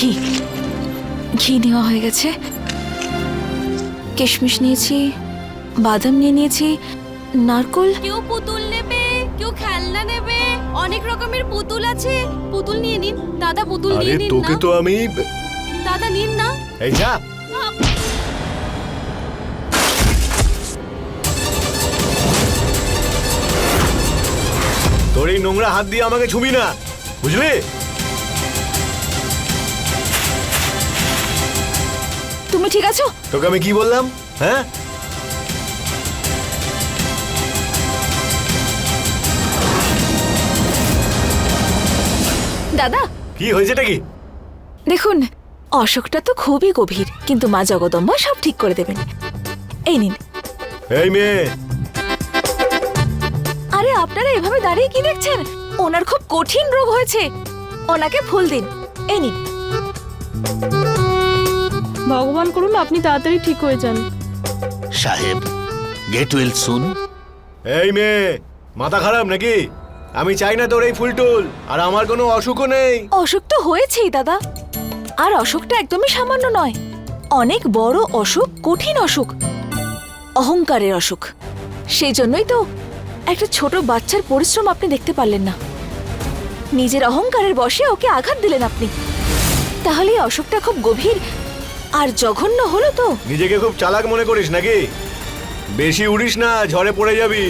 ঘি। ঘি নেওয়া হয়ে গেছে। কিশমিশ নিয়েছি বাদাম নিয়ে নিয়েছি নারকোল। কেউ পুতুল নেবে কেউ খেলনা নেবে অনেক রকমের পুতুল আছে। পুতুল নিয়ে নিন। দাদা পুতুল নিয়ে নিন তোকে তো আমি দাদা নিন না। এই যা। তোর এই নোংরা হাত দিয়ে আমাকে ছুবি না বুঝলি? ঠিক আছো? তোকে আমি কি বললাম? হ্যাঁ? দাদা। কি হয়েছেটা কি? দেখুন অশোকটা তো খুবই গভীর কিন্তু মা জগদম্বা সব ঠিক করে দেবেন। এই নিন। এই মেয়ে। আরে আপনারা এভাবে দাঁড়িয়ে কি দেখছেন? ওনার খুব কঠিন রোগ হয়েছে। ওনাকে ফুল দিন। এই নিন। ভগবান করুন আপনি তাড়াতাড়ি ঠিক হয়ে যান। সাহেব গেট ওয়েল সুন এই মেয়ে মাথা খারাপ নাকি? আমি চাই না তোর এই ফুলটুল আর আমার কোনো অসুখও নেই। অসুখ তো হয়েছেই দাদা। আর অসুখটা একদমই সামান্য নয়। অনেক বড় অসুখ কঠিন অসুখ অহংকারের অসুখ। সেই জন্যই তো একটা ছোট বাচ্চার পরিশ্রম আপনি দেখতে পারলেন না। নিজের অহংকারের বশে ওকে আঘাত দিলেন আপনি। তাহলে এই অসুখটা খুব গভীর আর জঘন্য হলো তো। নিজেকে খুব চালাক মনে করিস নাকি? বেশি উড়িস না ঝড়ে পড়ে যাবি।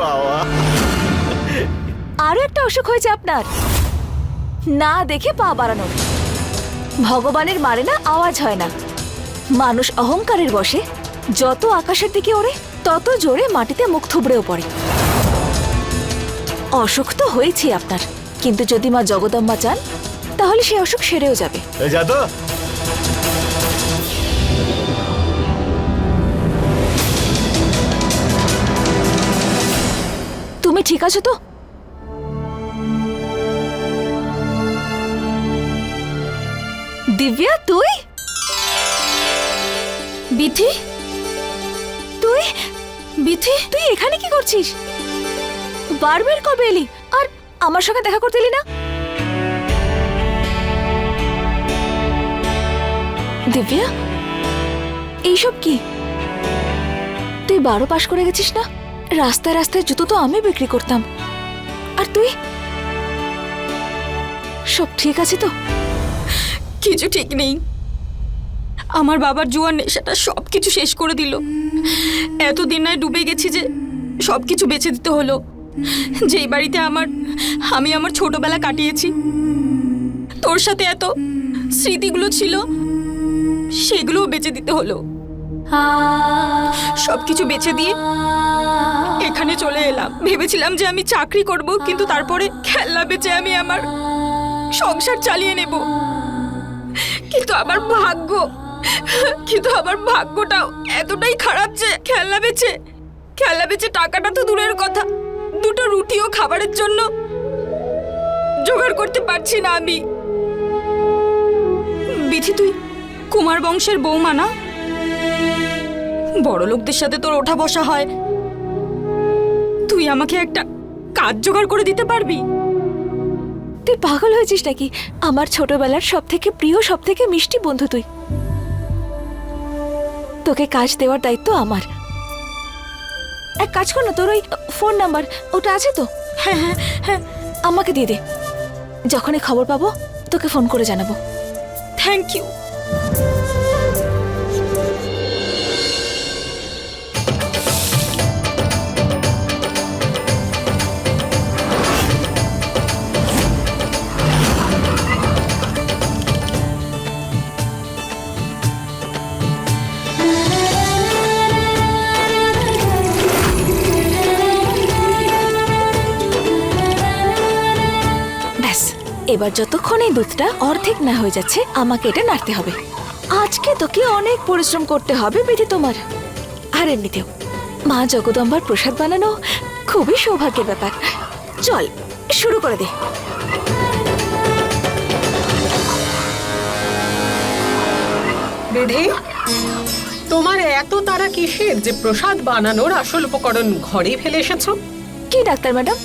বাবা আরও একটা অসুখ হয়েছে আপনার। না দেখে পা বাড়ানো ভগবানের মারে না আওয়াজ হয় না। মানুষ অহংকারের বসে যত আকাশের দিকে ওড়ে তত জোরে মাটিতে মুখ থুবড়েও পড়ে। অসুখ তো হয়েছে আপনার। কিন্তু যদি মা জগদম্বা চান তাহলে সেই অসুখ সেরেও যাবে। তুমি ঠিক আছো তো? দিব্যা তুই? বিথি? তুই? বিথি তুই এখানে কি করছিস? বারবার কবে এলি? আর আমার সঙ্গে দেখা করতে এলি না? দিব্যা, এইসব কি? তুই বারো পাশ করে গেছিস না? রাস্তায় রাস্তায় জুতো তো আমি বিক্রি করতাম। আর তুই? সব ঠিক আছে তো? কিছু ঠিক নেই। আমার বাবার জুয়ার নেশাটা সব কিছু শেষ করে দিল। এতদিন নয় ডুবে গেছি যে সব কিছু বেছে দিতে হলো। যেই বাড়িতে আমার, আমি আমার ছোটবেলা কাটিয়েছি। তোর সাথে এত স্মৃতিগুলো ছিল, সেগুলোও বেঁচে দিতে হলো। সব কিছু বেছে দিয়ে এখানে চলে এলাম। ভেবেছিলাম যে আমি চাকরি করব, কিন্তু তারপরে খেলনা বেচে আমি আমার সংসার চালিয়ে নেব। কিন্তু আমার ভাগ্য, কিন্তু আমার ভাগ্যটাও এতটাই খারাপ যে খেলনা বেচে খেলনা বেচে টাকাটা তো দূরের কথা। দুটো রুটি ও খাবারের জন্য জোগাড় করতে পারছি না আমি। বিথি, তুই কুমার বংশের বৌমা না? বড় লোকদের সাথে তোর ওঠা বসা হয়। তুই আমাকে একটা কাজ জোগাড় করে দিতে পারবি? তুই পাগল হয়েছিস নাকি? আমার ছোটবেলার সব থেকে প্রিয় সব থেকে মিষ্টি বন্ধু তুই। তোকে কাজ দেওয়ার দায়িত্ব আমার। এক কাজ কর না, তোর ওই ফোন নাম্বার, ওটা আছে তো? হ্যাঁ হ্যাঁ হ্যাঁ আমাকে দিয়ে দে। যখনই খবর পাবো, তোকে ফোন করে জানাব। থ্যাংক ইউ ব্যাস এবার যতক্ষণ এই দুধটা অর্ধেক না হয়ে যাচ্ছে আমাকে এটা নাড়তে হবে। আজকে তোকে অনেক পরিশ্রম করতে হবে বিধি তোমার। আর এমনিতেও মা জগদম্বার প্রসাদ বানানো খুবই সৌভাগ্যের ব্যাপার। চল শুরু করে দে। বিধি তোমার এত তারা কিসের যে প্রসাদ বানানোর আসল উপকরণ ঘরেই ফেলে এসেছ? কি ডাক্তার ম্যাডাম?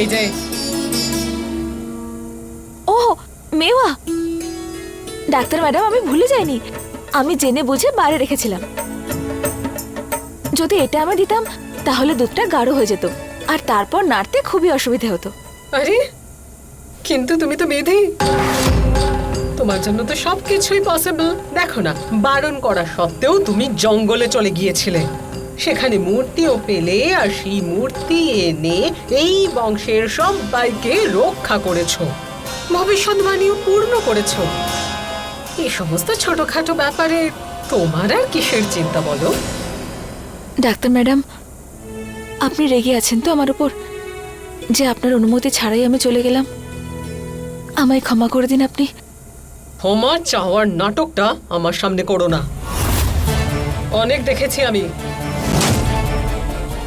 এই যে ও মেওয়া। ডাক্তার ম্যাডাম, আমি ভুলে যাইনি। আমি জেনে বুঝে বাইরে রেখেছিলাম। যদি এটা আমি দিতাম, তাহলে দুধটা গাঢ় হয়ে যেত। আর তারপর নাড়তে খুবই অসুবিধে হতো। আরে, কিন্তু তুমি তো মেধি। তোমার জন্য তো সবকিছুই পসিবল দেখো না, বারণ করা সত্ত্বেও তুমি জঙ্গলে চলে গিয়েছিলে। সেখানে মূর্তিও পেলে, আর সেই মূর্তি এনে এই বংশের সবাইকে রক্ষা করেছ। ভবিষ্যৎবাণীও পূর্ণ করেছ। এই সমস্ত ছোটখাটো ব্যাপারে তোমার আর কিসের চিন্তা বলো? ডাক্তার ম্যাডাম আপনি রেগে আছেন তো আমার উপর? যে আপনার অনুমতি ছাড়াই আমি চলে গেলাম। আমায় ক্ষমা করে দিন আপনি। ক্ষমা চাওয়ার নাটকটা আমার সামনে করো না। অনেক দেখেছি আমি।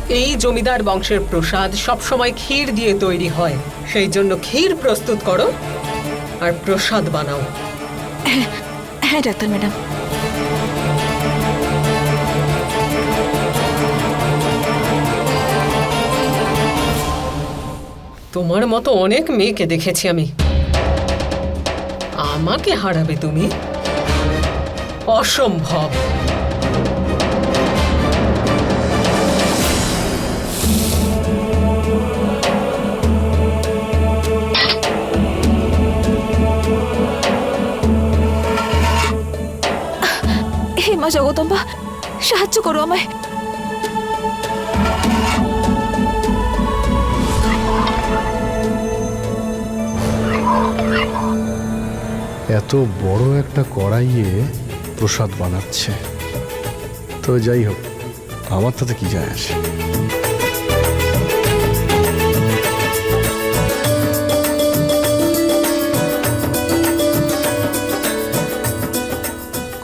এই জমিদার বংশের প্রসাদ সবসময় ক্ষীর দিয়ে তৈরি হয়। সেই জন্য ক্ষীর প্রস্তুত করো। আর প্রসাদ বানাও। হ্যাঁ ডাক্তার ম্যাডাম। তোমার মতো অনেক মেয়েকে দেখেছি আমি। আমাকে হারাবে তুমি? অসম্ভব। মা জগদম্বা সাহায্য করো আমায় এত বড় একটা কড়াইয়ে প্রসাদ বানাচ্ছে। তো যাই হোক, আমার তাতে কি যায় আসে?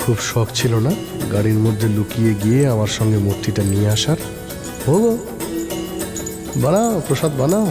খুব শখ ছিল না। গাড়ির মধ্যে লুকিয়ে গিয়ে আমার সঙ্গে মূর্তিটা নিয়ে আসার। ও বানাও, প্রসাদ বানাও।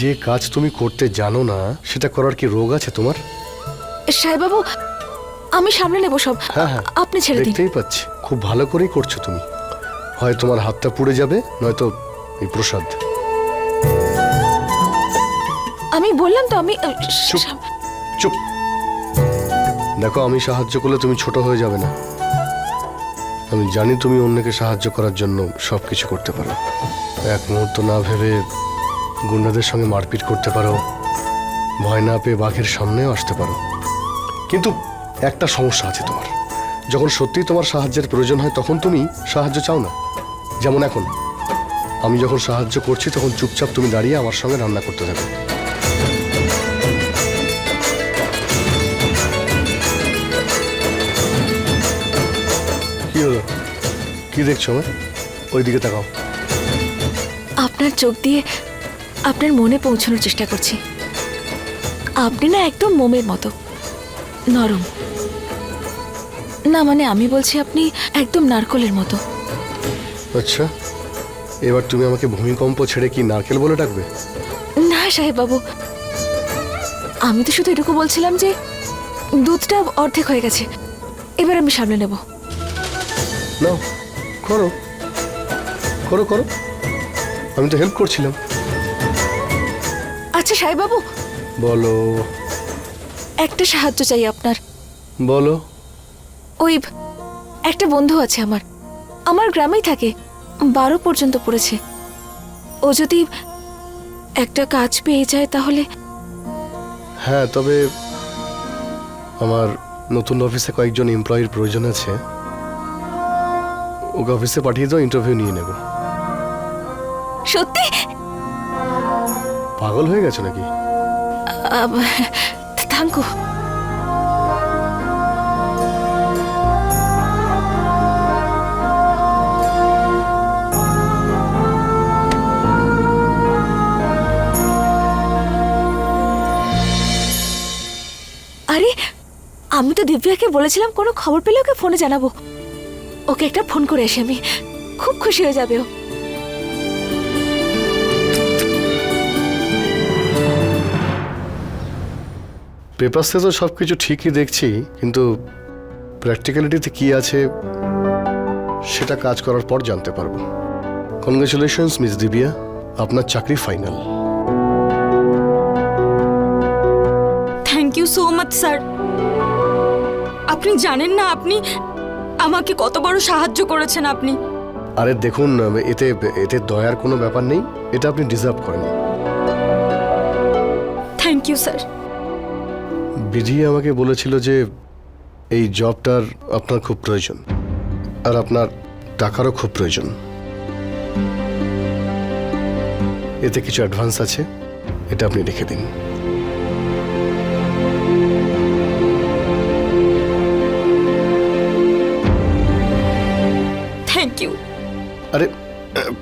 যে কাজ তুমি করতে জানো না সেটা করার কি রোগ আছে তোমার? সাহেবাবু আমি সামনে নেব সব। হ্যাঁ হ্যাঁ আপনি ছেড়ে দিন। দেখতেই পাচ্ছি। খুব ভালো করেই করছ তুমি। হয় তোমার হাতটা পুড়ে যাবে নয়তো এই প্রসাদ। আমি বললাম তো আমি চুপ। সাম- চুপ। দেখো আমি সাহায্য করলে তুমি ছোট হয়ে যাবে না। আমি জানি তুমি অন্যকে সাহায্য করার জন্য সব কিছু করতে পারো। এক মুহূর্ত না ভেবে গুন্ডাদের সঙ্গে মারপিট করতে পারো। ভয় না পেয়ে বাঘের সামনেও আসতে পারো। কিন্তু একটা সমস্যা আছে তোমার। যখন সত্যিই তোমার সাহায্যের প্রয়োজন হয়, তখন তুমি সাহায্য চাও না। যেমন এখন, আমি যখন সাহায্য করছি, তখন চুপচাপ তুমি দাঁড়িয়ে আমার সঙ্গে রান্না করতে থাকো। কি হলো? কি দেখছ আমার? ওইদিকে তাকাও। আপনার চোখ দিয়ে আপনার মনে পৌঁছানোর চেষ্টা করছি। আপনি না একদম মোমের মতো। নরম। না মানে আমি বলছি আপনি একদম নারকলের মতো। আচ্ছা এবার তুমি আমাকে ভূমিকম্প ছেড়ে কি নারকেল বলে ডাকবে? না সাহেব বাবু আমি তো শুধু এটুকু বলছিলাম যে দুধটা অর্ধেক হয়ে গেছে। এবার আমি সামলে নেব। নাও করো। করো করো। আমি তো হেল্প করছিলাম। আচ্ছা সাহেব বাবু বলো। একটা সাহায্য চাই আপনার। বলো। ওই একটা বন্ধু আছে আমার। আমার গ্রামেই থাকে। বারো পর্যন্ত পড়েছে। ও যদি একটা কাজ পেয়ে যায় তাহলে? হ্যাঁ তবে আমার নতুন অফিসে কয়েকজন এমপ্লয়ির প্রয়োজন আছে। ওকে অফিসে পাঠিয়ে দাও ইন্টারভিউ নিয়ে নেব। সত্যি? পাগল হয়ে গেছে নাকি? থ্যাংকু আরে, আমি তো দিব্যাকে বলেছিলাম কোনো খবর পেলে ওকে ফোনে জানাব। ওকে একটা ফোন করে আসি আমি। খুব খুশি হয়ে যাবে ও। পেপারসে তো সব কিছু ঠিকই দেখছি কিন্তু প্র্যাকটিক্যালিটিতে কি আছে সেটা কাজ করার পর জানতে পারব। কনগ্রেচুলেশনস মিস দিবিয়া আপনার চাকরি final thank you so much sir আপনি জানেন না আপনি আমাকে কত বড় সাহায্য করেছেন আপনি। আরে দেখুন এতে এতে দয়ার কোনো ব্যাপার নেই এটা আপনি ডিজার্ভ করেন। থ্যাংক ইউ স্যার বিধি আমাকে বলেছিল যে এই জবটার আপনার খুব প্রয়োজন আর আপনার টাকারও খুব প্রয়োজন। এতে কিছু অ্যাডভান্স আছে এটা আপনি রেখে দিন। থ্যাংক ইউ আরে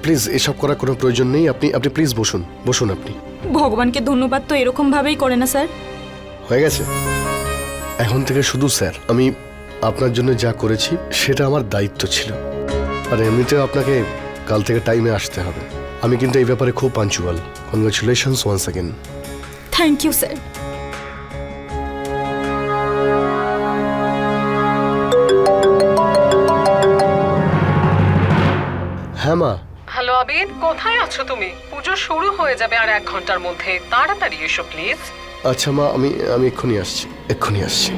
প্লিজ এসব করার কোনো প্রয়োজন নেই। আপনি আপনি প্লিজ বসুন বসুন আপনি। ভগবানকে ধন্যবাদ তো এরকম ভাবেই করে না স্যার। হয়ে গেছে? এখন থেকে শুধু স্যার আমি আপনার জন্য যা করেছি সেটা আমার দায়িত্ব ছিল। আর এমনিতেও আপনাকে কাল থেকে টাইমে আসতে হবে। আমি কিন্তু এই ব্যাপারে খুব punctual congratulations once again thank you sir হ্যাঁ মা। হ্যালো আবিদ কোথায় আছো তুমি? পুজো শুরু হয়ে যাবে আর এক ঘণ্টার মধ্যে। তাড়াতাড়ি এসো প্লিজ আচ্ছা মা আমি আমি এক্ষুনি আসছি এক্ষুনি আসছি।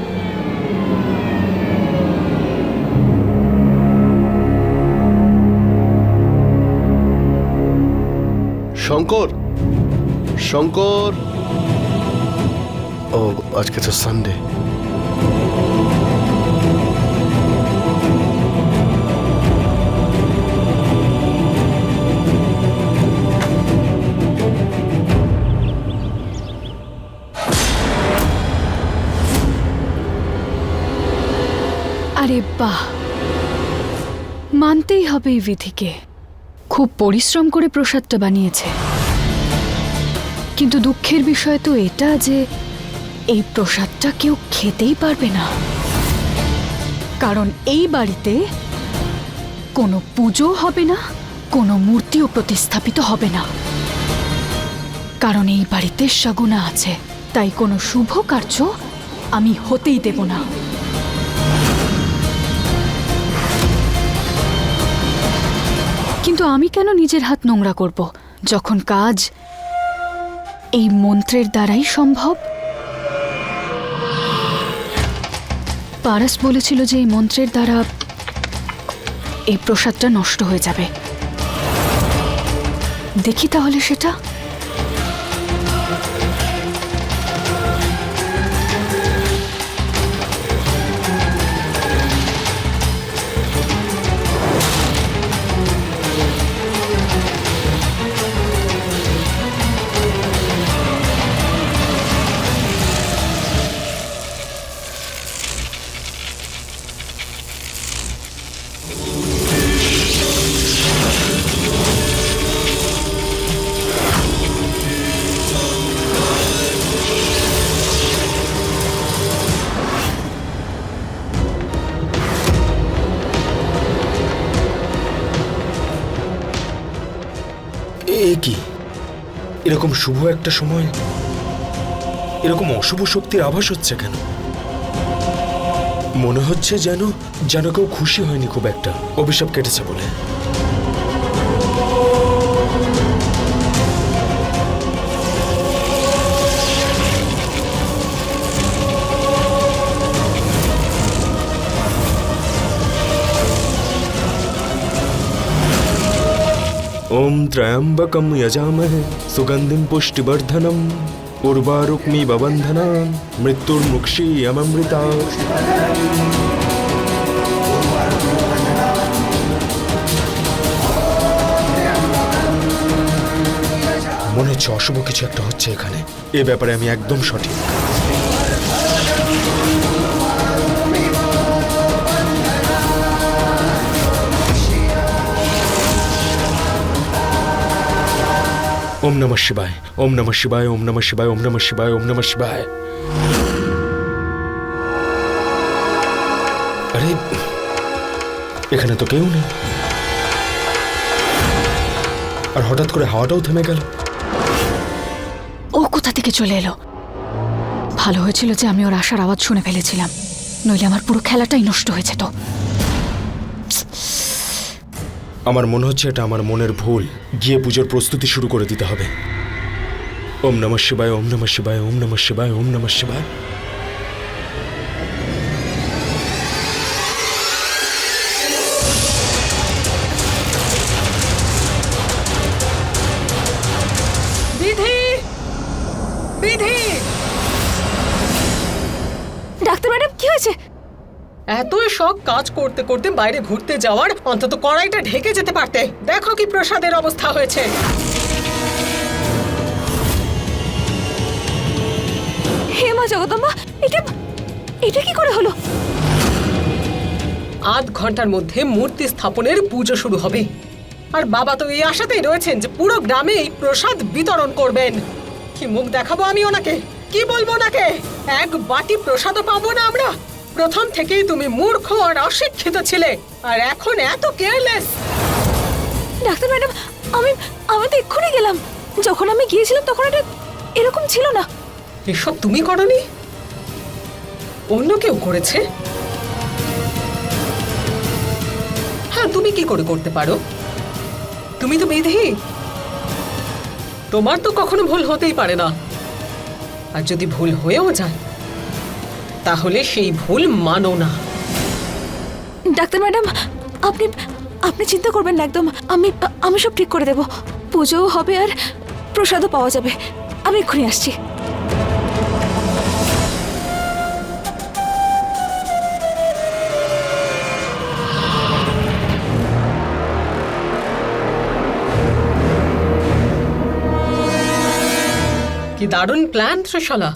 শঙ্কর শঙ্কর! ও আজকে তো সানডে আরে বাহ। মানতেই হবে এই বিধিকে। খুব পরিশ্রম করে প্রসাদটা বানিয়েছে। কিন্তু দুঃখের বিষয় তো এটা যে এই প্রসাদটা কেউ খেতেই পারবে না। কারণ এই বাড়িতে কোনো পুজো হবে না, কোনো মূর্তিও প্রতিস্থাপিত হবে না। কারণ এই বাড়িতে সগুনা আছে, তাই কোনো শুভ কার্য আমি হতেই দেব না। কিন্তু আমি কেন নিজের হাত নোংরা করব? যখন কাজ এই মন্ত্রের দ্বারাই সম্ভব? পারাস বলেছিল যে এই মন্ত্রের দ্বারা এই প্রসাদটা নষ্ট হয়ে যাবে। দেখি তাহলে সেটা। এরকম শুভ একটা সময়? এরকম অশুভ শক্তির আভাস হচ্ছে কেন? মনে হচ্ছে যেন যেন কেউ খুশি হয়নি খুব একটা। অভিশাপ কেটেছে বলে। ওম ত্রয়ম্বকম যজামহে সুগন্ধিম পুষ্টিবর্ধনম উর্বারুক্মি ববন্ধনা মৃত্যুর্মুক্ষীয়মৃতা মনে হচ্ছে অশুভ কিছু একটা হচ্ছে এখানে। এ ব্যাপারে আমি একদম সঠিক। ওম নমঃ শিবায়, ওম নমঃ শিবায়, ওম নমঃ শিবায়, ওম নমঃ শিবায়, ওম নমঃ শিবায়। আরে, এখানে তো কেউ নেই। আর হঠাৎ করে হাওয়াটাও থেমে গেল। ও কোথা থেকে চলে এলো? ভালো হয়েছিল যে আমি ওর আসার আওয়াজ শুনে ফেলেছিলাম। নইলে আমার পুরো খেলাটাই নষ্ট হয়েছে তো আমার মনে হচ্ছে এটা আমার মনের ভুল। গিয়ে পুজোর প্রস্তুতি শুরু করে দিতে হবে। ওম নমঃ শিবায় ওম নমঃ শিবায় ওম নমঃ শিবায় ওম নমঃ শিবায়। বিধি! বিধি! ডাক্তার ম্যাডাম কি হয়েছে? এত সব কাজ করতে করতে বাইরে ঘুরতে যাওয়ার অন্তত কড়াইটা ঢেকে যেতে পারতে। দেখো কি প্রসাদের অবস্থা হয়েছে। হে মা জগদম্বা এটা এটা কি করে হলো? আধ ঘণ্টার মধ্যে মূর্তি স্থাপনের পুজো শুরু হবে। আর বাবা তো এই আশাতেই রয়েছেন যে পুরো গ্রামে এই প্রসাদ বিতরণ করবেন। কি মুখ দেখাবো আমি ওনাকে? কি বলব ওনাকে? এক বাটি প্রসাদও পাবো না আমরা? প্রথম থেকেই তুমি মূর্খ আর অশিক্ষিত ছিলে আর এখন এত কেয়ারলেস ডাক্তার ম্যাডাম আমি আমি তো এক্ষুনি গেলাম। যখন আমি গিয়েছিলাম তখন এটা এরকম ছিল না। এসব তুমি করনি? অন্য কেউ করেছে? হ্যাঁ তুমি কি করে করতে পারো? তুমি তো বিধি। তোমার তো কখনো ভুল হতেই পারে না। আর যদি ভুল হয়েও যায় তাহলে সেই ভুল মানো না। ডাক্তার ম্যাডাম আপনি আপনি চিন্তা করবেন না একদম। আমি আমি সব ঠিক করে দেব। পুজোও হবে আর প্রসাদও পাওয়া যাবে। আমি এক্ষুনি আসছি। কি দারুণ প্ল্যান ত্রিশালা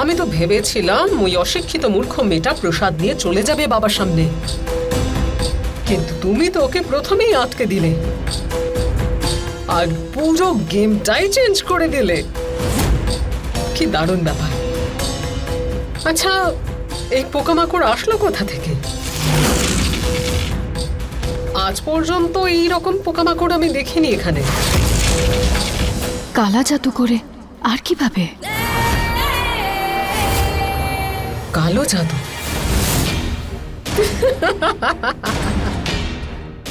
আমি তো ভেবেছিলাম ওই অশিক্ষিত মূর্খ মেয়েটা প্রসাদ নিয়ে চলে যাবে বাবার সামনে। কিন্তু তুমি তো ওকে প্রথমেই আটকে দিলে। আর পুরো গেমটাই চেঞ্জ করে দিলে। কি দারুণ ব্যাপার। আচ্ছা এই পোকামাকড় আসলো কোথা থেকে? আজ পর্যন্ত এই রকম পোকামাকড় আমি দেখিনি এখানে। কালা জাদু করে, আর কীভাবে? কালো জাদু।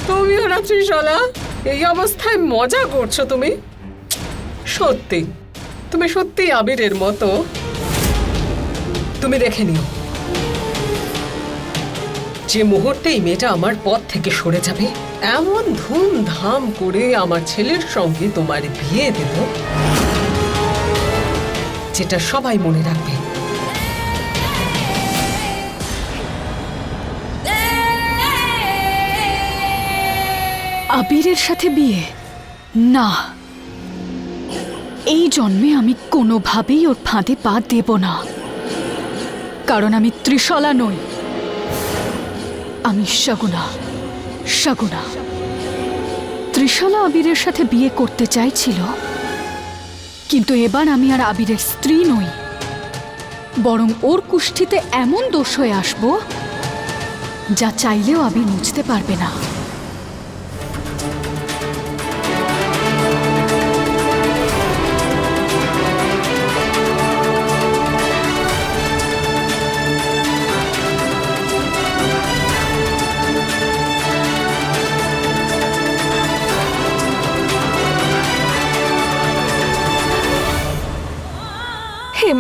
তুমিও এই অবস্থায় মজা করছ তুমি? সত্যি তুমি সত্যি আবিরের মতো। তুমি দেখে নিও, যে মুহূর্তে এই মেয়েটা আমার পথ থেকে সরে যাবে, এমন ধুমধাম করে আমার ছেলের সঙ্গে তোমার বিয়ে দেব, যেটা সবাই মনে রাখবে। আবিরের সাথে বিয়ে? না। এই জন্মে আমি কোনোভাবেই ওর ফাঁদে পা দেব না। কারণ আমি ত্রিশলা নই। আমি শগুনা। শগুনা। ত্রিশলা আবিরের সাথে বিয়ে করতে চাইছিল, কিন্তু এবার আমি আর আবিরের স্ত্রী নই। বরং ওর কুষ্ঠিতে এমন দোষ হয়ে আসব, যা চাইলেও আবির মুছতে পারবে না।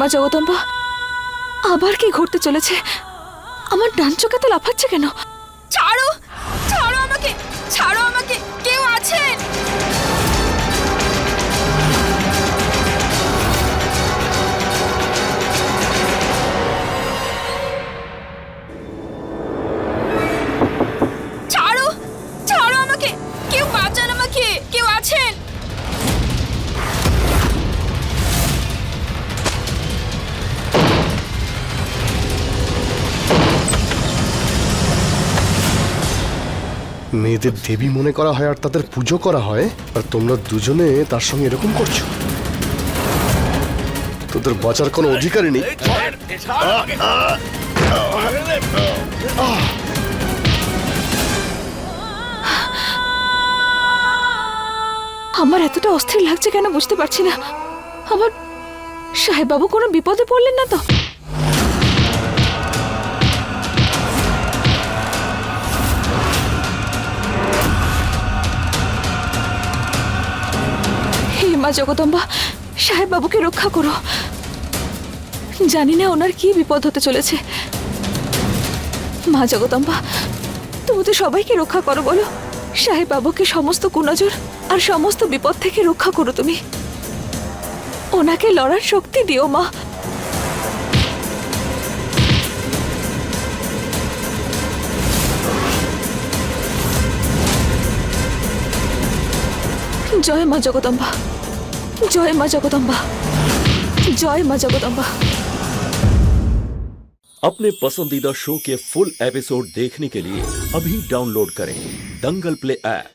মা জগদম্বা আবার কি ঘটতে চলেছে? আমার ডান চোখে তো লাফাচ্ছে কেন? ছাড়ো! ছাড়ো আমাকে! ছাড়ো মেয়েদের দেবী মনে করা হয় আর তাদের পুজো করা হয়, আর তোমরা দুজনে তার সঙ্গে এরকম করছ? তোদের বাঁচার কোনো অধিকারই নেই। আমার এতটা অস্থির লাগছে কেন বুঝতে পারছি না। আমার সাহেব বাবু কোনো বিপদে পড়লেন না তো? মা জগদম্বা সাহেব বাবুকে রক্ষা করো। জানি না ওনার কি বিপদ হতে চলেছে। মা জগদম্বা, তুমি তো সবাইকে রক্ষা করো বলো। সাহেব বাবুকে সমস্ত কুনজর আর সমস্ত বিপদ থেকে রক্ষা করো তুমি। ওনাকে লড়ার শক্তি দিও মা। জয় মা জগদম্বা। জয় মা জগদম্বা জয় মা জগদম্বা अपने पसंदीदा शो के फुल एपिसोड देखने के लिए अभी डाउनलोड करें दंगल प्ले ऐप